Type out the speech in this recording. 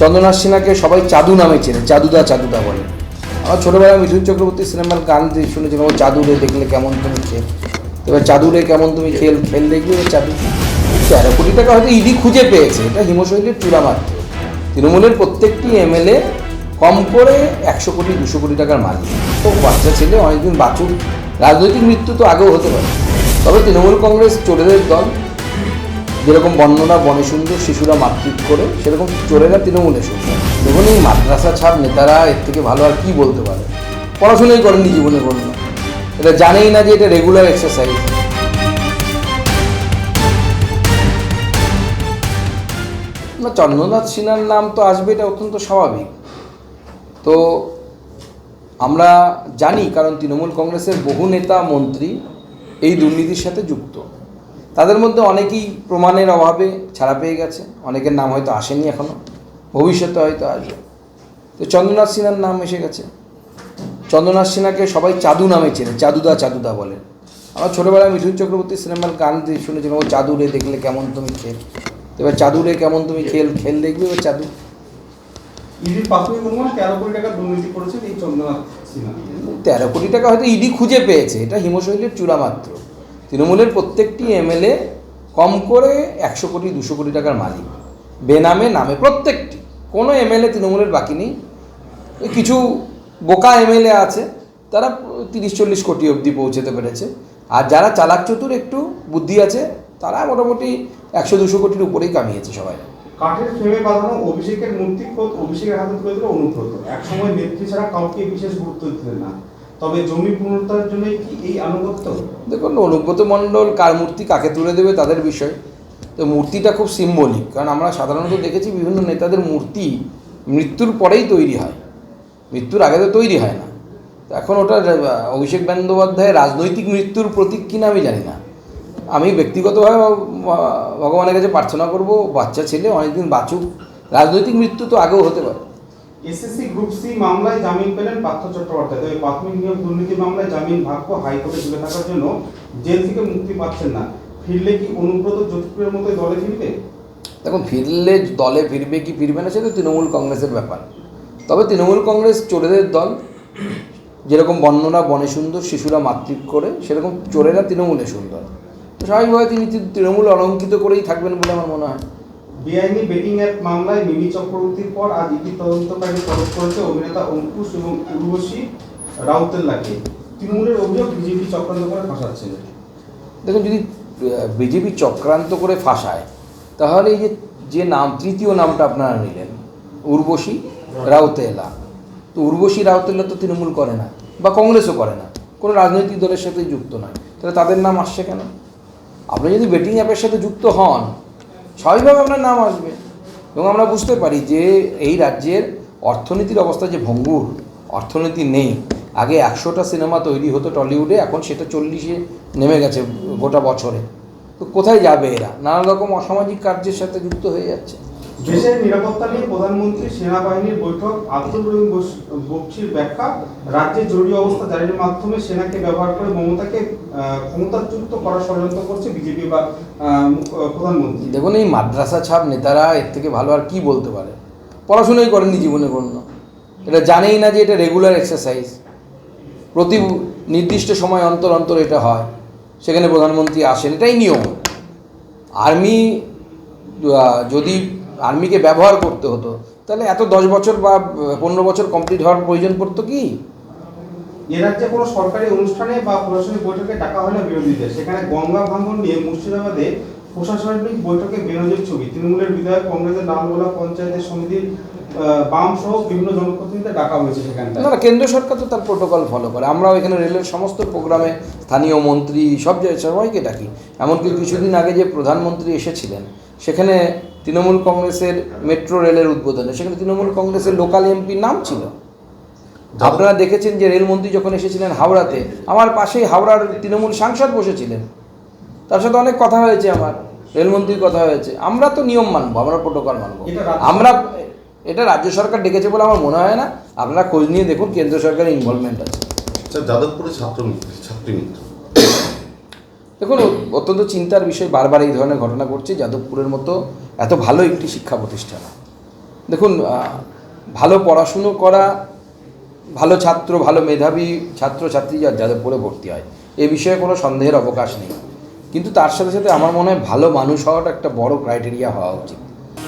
চন্দ্রনাথ সিনহাকে সবাই চাদু নামে চেনে, চাদুদা চাদুদা বলে। আমার ছোটোবেলায় মিঠুন চক্রবর্তী সিনেমার গান শুনেছিলাম ও চাদুরে দেখলে কেমন তুমি খেল। এবার চাদুরে কেমন তুমি খেল খেল দেখবে চাদু তেরো কোটি টাকা হয়তো ইডি খুঁজে পেয়েছে, এটা হিমশৈলের চূড়া মাত্র। তৃণমূলের প্রত্যেকটি এমএলএ কম করে একশো কোটি, দুশো কোটি টাকার মালিক। তো বাচ্চা ছেলে, অনেকদিন বাঁচুক। রাজনৈতিক মৃত্যু তো আগেও হতে পারে। তবে তৃণমূল কংগ্রেস চোরেদের দল যেরকম বর্ণনা বনে সুন্দর শিশুরা মাতৃক করে, সেরকম চলে চোরেরা তৃণমূলে সুন্দর দেখুন এই মাদ্রাসা ছাপ নেতারা এর থেকে ভালো আর কি বলতে পারে? পড়াশোনাই করেননি জীবনে কোনো এটা জানেই না যে এটা রেগুলার এক্সারসাইজ না, চন্দ্রনাথ সিনহার নাম তো আসবে, এটা অত্যন্ত স্বাভাবিক। তো আমরা জানি, কারণ তৃণমূল কংগ্রেসের বহু নেতা, মন্ত্রী এই দুর্নীতির সাথে যুক্ত। তাদের মধ্যে অনেকেই প্রমাণের অভাবে ছাড়া পেয়ে গেছে অনেকের নাম হয়তো আসেনি এখনও ভবিষ্যতে হয়তো আসবে। তো চন্দ্রনাথ সিনহার নাম এসে গেছে। চন্দ্রনাথ সিনহাকে সবাই চাদু নামে চেনে চাদুদা চাদুদা বলেন আমার ছোটোবেলায় মিঠুন চক্রবর্তী সিনেমার গান দিয়ে শুনেছিলাম ও চাদুরে দেখলে কেমন তুমি খেল। এবার চাদুরে কেমন তুমি খেল খেল দেখবে এবার চাদু। তেরো কোটি টাকা হয়তো ইডি খুঁজে পেয়েছে এটা হিমশৈলের চূড়া মাত্র তৃণমূলের প্রত্যেকটি এমএলএ কম করে একশো কোটি, দুশো কোটি টাকার মালিক। বেনামে, নামে প্রত্যেকটি। কোনো এমএলএ তৃণমূলের বাকি নেই। কিছু বোকা এমএলএ আছে, তারা তিরিশ, চল্লিশ কোটি অবধি পৌঁছতে পেরেছে। আর যারা চালাক চতুর একটু বুদ্ধি আছে, তারা মোটামুটি একশো, দুশো কোটির উপরেই কামিয়েছে সবাই। কাঠের ফ্রেমে বাঁধানো অভিষেকের মূর্তি অভিষেকের হাতে তুলে দিল অনুব্রত। নেত্রী ছাড়া কাউকে বিশেষ গুরুত্ব দিতেন না। তবে জমি পুনরুদ্ধারের জন্য কি এই আনুগত্য? দেখুন, অনুব্রত মণ্ডল কার মূর্তি কাকে তুলে দেবে তাদের বিষয়। তো মূর্তিটা খুব সিম্বলিক কারণ আমরা সাধারণত দেখেছি বিভিন্ন নেতাদের মূর্তি মৃত্যুর পরেই তৈরি হয়। মৃত্যুর আগে তো তৈরি হয় না। এখন ওটা অভিষেক বন্দ্যোপাধ্যায়ের রাজনৈতিক মৃত্যুর প্রতীক কিনা আমি জানি না। আমি ব্যক্তিগতভাবে ভগবানের কাছে প্রার্থনা করব, বাচ্চা ছেলে অনেকদিন বাঁচুক। রাজনৈতিক মৃত্যু তো আগেও হতে পারে। এসএসসি গ্রুপ সি মামলায় জামিন পেলেন পার্থ চট্টোপাধ্যায়। তবে প্রাথমিক নিয়োগ দুর্নীতি মামলায় জামিন ভাগ্য হাইকোর্টে ঝুলে থাকার জন্য জেল থেকে মুক্তি পাচ্ছেন না। ফিরলে কি অনুব্রত জ্যোতিপুরের মতো দলে ফিরবে? দেখুন, ফিরলে দলে ফিরবে কি ফিরবে না, সেটা তৃণমূল কংগ্রেসের ব্যাপার। তবে তৃণমূল কংগ্রেস চোরেদের দল, যেরকম বর্ণনা বনে সুন্দর শিশুরা মাতৃক করে, সেরকম চোরেরা তৃণমূলে সুন্দর। স্বাভাবিকভাবে তিনি তৃণমূল অলঙ্কিত করেই থাকবেন বলে আমার মনে হয়। বেআইনি বেটিং অ্যাপ মামলায় মিমি চক্রবর্তীর পর আজ ইডি তদন্তকারী তলব করেছে অভিনেতা অঙ্কুশ এবং উর্বশী রাউতেল্লাকে। তৃণমূলের অভিযোগ, বিজেপি চক্রান্ত করে ফাঁসাচ্ছে। দেখুন, যদি বিজেপি চক্রান্ত করে ফাঁসায়, তাহলে এই যে যে নাম, তৃতীয় নামটা আপনারা নিলেন, উর্বশী রাউতেলা তো উর্বশী রাউতেলা তো তৃণমূল করে না, বা কংগ্রেসও করে না, কোনো রাজনৈতিক দলের সাথে যুক্ত নয়। তাহলে তাদের নাম আসছে কেন? আপনি যদি বেটিং অ্যাপের সাথে যুক্ত হন স্বাভাবিকভাবে আপনার নাম আসবে। এবং আমরা বুঝতে পারি যে এই রাজ্যের অর্থনীতির অবস্থা যে ভঙ্গুর, অর্থনীতি নেই। আগে একশোটা সিনেমা তৈরি হতো টলিউডে, এখন সেটা চল্লিশে নেমে গেছে গোটা বছরে। তো কোথায় যাবে এরা? নানা রকম অসামাজিক কার্যের সাথে যুক্ত হয়ে যাচ্ছে। দেশের নিরাপত্তা নিয়ে প্রধানমন্ত্রী সেনাবাহিনীর বৈঠক, আব্দুল রহিম বক্সির ব্যাখ্যা, রাজ্যের জরুরি অবস্থা জারির মাধ্যমে সেনাকে ব্যবহার করে মমতাকে ক্ষমতাচ্যুত করার ষড়যন্ত্র করছে বিজেপি বা প্রধানমন্ত্রী। দেখুন, এই মাদ্রাসা ছাপ নেতারা এর থেকে ভালো আর কি বলতে পারে? পড়াশোনাই করেননি জীবনে কোনো এটা জানেই না যে এটা রেগুলার এক্সারসাইজ প্রতি নির্দিষ্ট সময় অন্তর অন্তর এটা হয়। সেখানে প্রধানমন্ত্রী আসেন, এটাই নিয়ম। আর্মি যদি আর্মিকে ব্যবহার করতে হতো। তাহলে এত দশ বছর বা পনেরো বছর কমপ্লিট হওয়ার প্রয়োজন পড়তো কি? এ রাজ্যে কোনো সরকারি অনুষ্ঠানে বা প্রশাসনিক বৈঠকে ডাকা হয় না বিরোধীদের সেখানে গঙ্গা ভাঙন নিয়ে মুর্শিদাবাদে প্রশাসনিক বৈঠকে বেনজির ছবি। তৃণমূলের বিধায়ক কংগ্রেসের লালগোলা পঞ্চায়েতের সমিতির বাম সহ বিভিন্ন জনপ্রতিনিধিদের ডাকা হয়েছে সেখানটায়। না কেন্দ্র সরকার তো তার প্রোটোকল ফলো করে। আমরাও এখানে রেলের সমস্ত প্রোগ্রামে স্থানীয় মন্ত্রী সব জায়গায় সবাইকে ডাকি। এমনকি কিছুদিন আগে যে প্রধানমন্ত্রী এসেছিলেন সেখানে তৃণমূল কংগ্রেসের মেট্রো রেলের উদ্বোধনে। সেখানে তৃণমূল কংগ্রেসের লোকাল এমপির নাম ছিল। আপনারা দেখেছেন যে রেলমন্ত্রী যখন এসেছিলেন হাওড়াতে আমার পাশেই হাওড়ার তৃণমূল সাংসদ বসেছিলেন। তার সাথে অনেক কথা হয়েছে আমার রেলমন্ত্রীর কথা হয়েছে। আমরা তো নিয়ম মানবো আমরা প্রোটোকল মানবো। আমরা এটা রাজ্য সরকার ডেকেছে বলে আমার মনে হয় না। আপনারা খোঁজ নিয়ে দেখুন কেন্দ্র সরকারের ইনভলভমেন্ট আছে। স্যার যাদবপুরে ছাত্র ছাত্রী মৃত্যু দেখুন, অত্যন্ত চিন্তার বিষয় বারবার এই ধরনের ঘটনা ঘটছে। যাদবপুরের মতো এত ভালো একটি শিক্ষা প্রতিষ্ঠান। দেখুন ভালো পড়াশুনো করা, ভালো ছাত্র, ভালো মেধাবী ছাত্র ছাত্রী যা যাদবপুরে ভর্তি হয়, এ বিষয়ে কোনো সন্দেহের অবকাশ নেই। কিন্তু তার সাথে সাথে আমার মনে হয় ভালো মানুষ হওয়াটা একটা বড় ক্রাইটেরিয়া হওয়া উচিত।